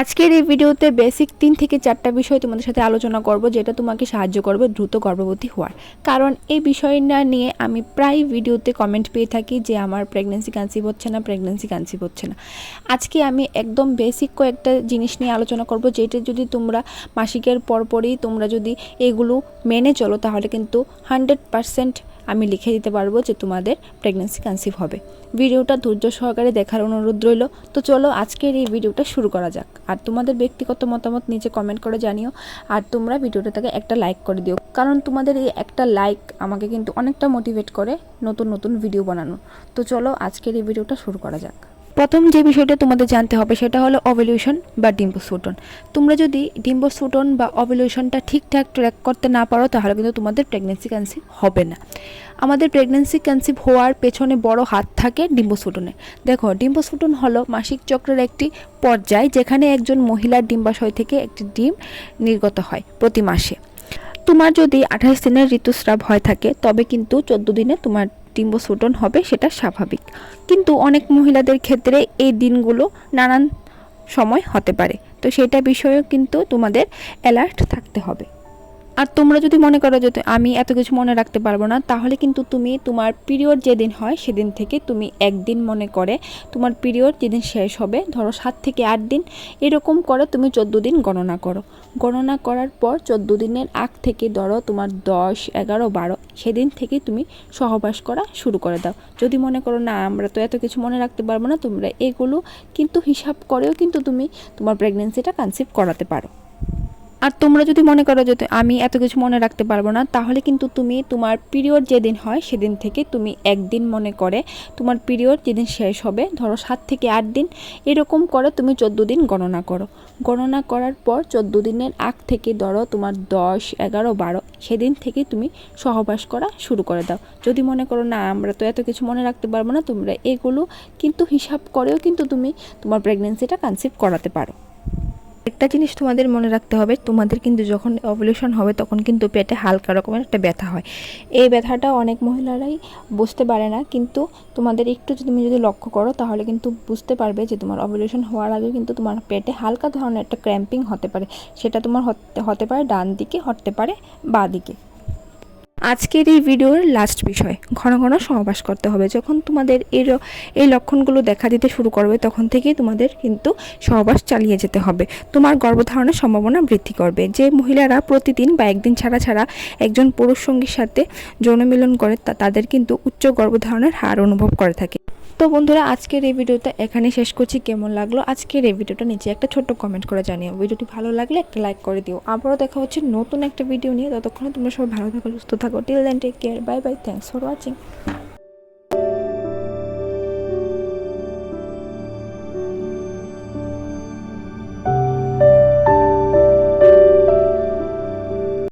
আজকের এই ভিডিওতে বেসিক তিন থেকে চারটা বিষয় তোমাদের সাথে আলোচনা করব, যেটা তোমাকে সাহায্য করবে দ্রুত গর্ভবতী হওয়ার। কারণ এই বিষয়টা নিয়ে আমি প্রায় ভিডিওতে কমেন্ট পেয়ে থাকি যে আমার প্রেগনেন্সি কনসিভ হচ্ছে না প্রেগনেন্সি কনসিভ হচ্ছে না। আজকে আমি একদম বেসিক কয়েকটা জিনিস নিয়ে আলোচনা করব, যেটা যদি তোমরা মাসিকের পরপরই তোমরা যদি এগুলো মেনে চলো, তাহলে কিন্তু হান্ড্রেড পারসেন্ট আমি লিখে দিতে পারব যে তোমাদের প্রেগনেন্সি কনসিভ হবে। ভিডিওটা ধৈর্য সহকারে দেখার অনুরোধ রইল। তো চলো আজকের এই ভিডিওটা শুরু করা যাক। আর তোমাদের ব্যক্তিগত মতামত নিচে কমেন্ট করে জানিও। আর তোমরা ভিডিওটা থেকে একটা লাইক করে দিও। কারণ তোমাদের এই একটা লাইক আমাকে কিন্তু অনেকটা মোটিভেট করে নতুন নতুন ভিডিও বানানো। তো চলো আজকের এই ভিডিওটা শুরু করা যাক। প্রথম যে বিষয়টা তোমাদের জানতে হবে সেটা হলো অভলিউশন বা ডিম্বস্ফুটন। তোমরা যদি ডিম্বস্ফুটন বা অভলিউশনটা ঠিকঠাক ট্র্যাক করতে না পারো, তাহলে কিন্তু তোমাদের প্রেগনেন্সি কনসিভ হবে না। আমাদের প্রেগনেন্সি কনসিভ হওয়ার পেছনে বড় হাত থাকে ডিম্বস্ফুটনে। দেখো, ডিম্বস্ফুটন হলো মাসিক চক্রের একটি পর্যায়, যেখানে একজন মহিলার ডিম্বাশয় থেকে একটি ডিম নির্গত হয় প্রতি মাসে। তোমার যদি আঠাশ দিনের ঋতুস্রাব হয়ে থাকে, তবে কিন্তু চোদ্দ দিনে তোমার ডিম্বস্ফুটন হবে, সেটা স্বাভাবিক। কিন্তু অনেক মহিলাদের ক্ষেত্রে এই দিনগুলো নানান সময় হতে পারে। তো সেটা বিষয়েও কিন্তু তোমাদের অ্যালার্ট থাকতে হবে। আর তোমরা যদি মনে করো যে আমি এত কিছু মনে রাখতে পারব না, তাহলে কিন্তু তুমি তোমার পিরিয়ড যেদিন হয় সেদিন থেকে তুমি একদিন মনে করে তোমার পিরিয়ড যেদিন শেষ হবে, ধরো সাত থেকে আট দিন, এরকম করে তুমি চোদ্দ দিন গণনা করো। গণনা করার পর চোদ্দ দিনের আগ থেকে ধরো তোমার দশ, এগারো, বারো, সেদিন থেকে তুমি সহবাস করা শুরু করে দাও। যদি মনে করো না, আমরা তো এত কিছু মনে রাখতে পারব না, তোমরা এগুলো কিন্তু হিসাব করেও কিন্তু তুমি তোমার প্রেগনেন্সিটা কনসিভ করাতে পারো। আর তোমরা যদি মনে করো যে আমি এত কিছু মনে রাখতে পারব না, তাহলে কিন্তু তুমি তোমার পিরিয়ড যেদিন হয় সেদিন থেকে তুমি একদিন মনে করে তোমার পিরিয়ড যেদিন শেষ হবে, ধরো সাত থেকে আট দিন, এরকম করে তুমি চোদ্দ দিন গণনা করো। গণনা করার পর চোদ্দ দিনের আগ থেকে ধরো তোমার দশ, এগারো, বারো, সেদিন থেকে তুমি সহবাস করা শুরু করে দাও। যদি মনে করো না, আমরা তো এত কিছু মনে রাখতে পারব না, তোমরা এগুলো কিন্তু হিসাব করেও কিন্তু তুমি তোমার প্রেগনেন্সিটা কনসিভ করাতে পারো। একটা জিনিস তোমাদের মনে রাখতে হবে, তোমাদের কিন্তু যখন অভলিউশন হবে তখন কিন্তু পেটে হালকা রকমের একটা ব্যথা হয়। এই ব্যথাটা অনেক মহিলারাই বুঝতে পারে না, কিন্তু তোমাদের একটু তুমি যদি লক্ষ্য করো তাহলে কিন্তু বুঝতে পারবে যে তোমার অভলিউশন হওয়ার আগে কিন্তু তোমার পেটে হালকা ধরনের একটা ক্র্যাম্পিং হতে পারে। সেটা তোমার হতে পারে ডান দিকে হতে পারে বাঁ দিকে আজকের এই ভিডিওর লাস্ট বিষয়, ঘন ঘন সহবাস করতে হবে। যখন তোমাদের এর, এই লক্ষণগুলো দেখা দিতে শুরু করবে, তখন থেকেই তোমাদের কিন্তু সহবাস চালিয়ে যেতে হবে। তোমার গর্ভধারণের সম্ভাবনা বৃদ্ধি করবে। যে মহিলারা প্রতিদিন বা একদিন ছাড়া ছাড়া একজন পুরুষ সঙ্গীর সাথে যৌনমিলন করে তাদের কিন্তু উচ্চ গর্ভধারণের হার অনুভব করে থাকে। তো বন্ধুরা, আজকের এই ভিডিওটা এখানে শেষ করছি। কেমন লাগল? আজকের এই ভিডিওটা নিচে একটা ছোট্ট কমেন্ট করে জানিও। ভিডিওটি ভালো লাগলে একটা লাইক করে দিও। আবারও দেখা হচ্ছে নতুন একটা ভিডিও নিয়ে। ততক্ষণে তোমরা সবাই ভালো থাকো, সুস্থ থাকো। Till then take care bye bye thanks for watching